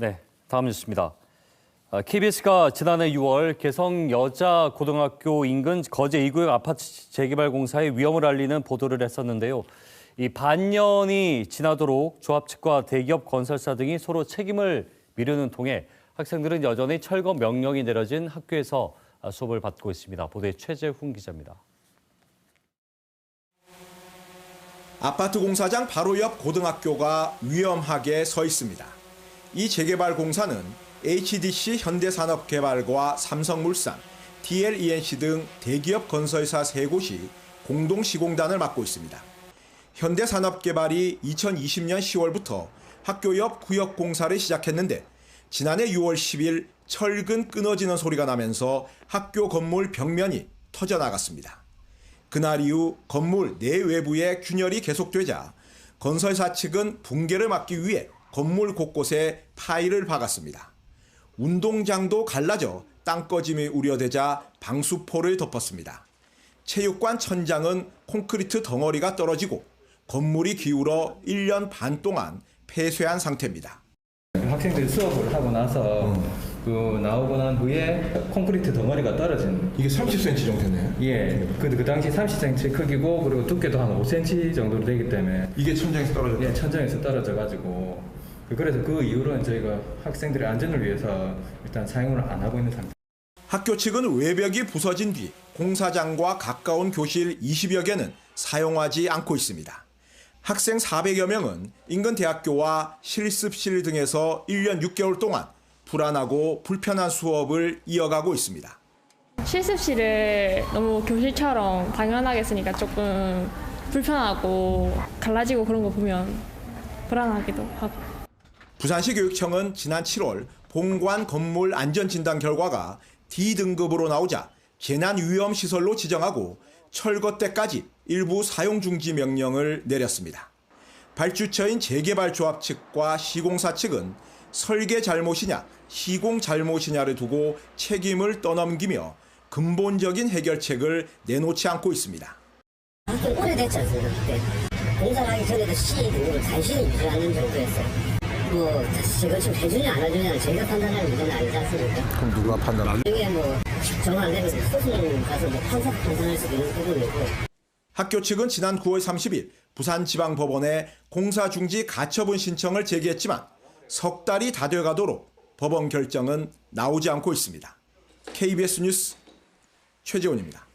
네, 다음 뉴스입니다. KBS가 지난해 6월 개성 여자 고등학교 인근 거제 2구역 아파트 재개발 공사의 위험을 알리는 보도를 했었는데요. 이 반년이 지나도록 조합 측과 대기업 건설사 등이 서로 책임을 미루는 통에 학생들은 여전히 철거 명령이 내려진 학교에서 수업을 받고 있습니다. 보도에 최재훈 기자입니다. 아파트 공사장 바로 옆 고등학교가 위험하게 서 있습니다. 이 재개발 공사는 HDC 현대산업개발과 삼성물산, TLENC 등 대기업 건설사 세 곳이 공동 시공단을 맡고 있습니다. 현대산업개발이 2020년 10월부터 학교 옆 구역 공사를 시작했는데 지난해 6월 10일 철근 끊어지는 소리가 나면서 학교 건물 벽면이 터져 나갔습니다. 그날 이후 건물 내외부의 균열이 계속되자 건설사 측은 붕괴를 막기 위해 건물 곳곳에 파일을 박았습니다. 운동장도 갈라져 땅 꺼짐이 우려되자 방수포를 덮었습니다. 체육관 천장은 콘크리트 덩어리가 떨어지고 건물이 기울어 1년 반 동안 폐쇄한 상태입니다. 학생들이 수업을 하고 나서 그 나오고 난 후에 콘크리트 덩어리가 떨어진 이게 30cm 정도 되네요. 예, 그, 그 당시 30cm 크기고 그리고 두께도 한 5cm 정도 되기 때문에 이게 천장에서 떨어졌다. 예, 천장에서 떨어져 가지고 그래서 그 이후로는 저희가 학생들의 안전을 위해서 일단 사용을 안 하고 있는 상태. 학교 측은 외벽이 부서진 뒤 공사장과 가까운 교실 20여 개는 사용하지 않고 있습니다. 학생 400여 명은 인근 대학교와 실습실 등에서 1년 6개월 동안 불안하고 불편한 수업을 이어가고 있습니다. 실습실을 너무 교실처럼 당연하게 쓰니까 조금 불편하고 갈라지고 그런 거 보면 불안하기도 하고. 부산시 교육청은 지난 7월 본관 건물 안전 진단 결과가 D등급으로 나오자 재난 위험 시설로 지정하고 철거 때까지 일부 사용 중지 명령을 내렸습니다. 발주처인 재개발 조합 측과 시공사 측은 설계 잘못이냐 시공 잘못이냐를 두고 책임을 떠넘기며 근본적인 해결책을 내놓지 않고 있습니다. 좀 오래됐지 않습니까? 그때 공사를 하기 전에도 C 등급을 간신히 유지하는 정도였어요. 뭐 이거 지금 해주냐 안 해주냐는 저희가 판단할 문제는 아니지 않습니까? 그럼 누가 판단합니까? 이게 뭐 정안 되면 소송 가서 뭐 판사 판단할 수도 있는 부분이고 학교 측은 지난 9월 30일 부산지방법원에 공사 중지 가처분 신청을 제기했지만 석 달이 다 돼가도록 법원 결정은 나오지 않고 있습니다. KBS 뉴스 최재훈입니다.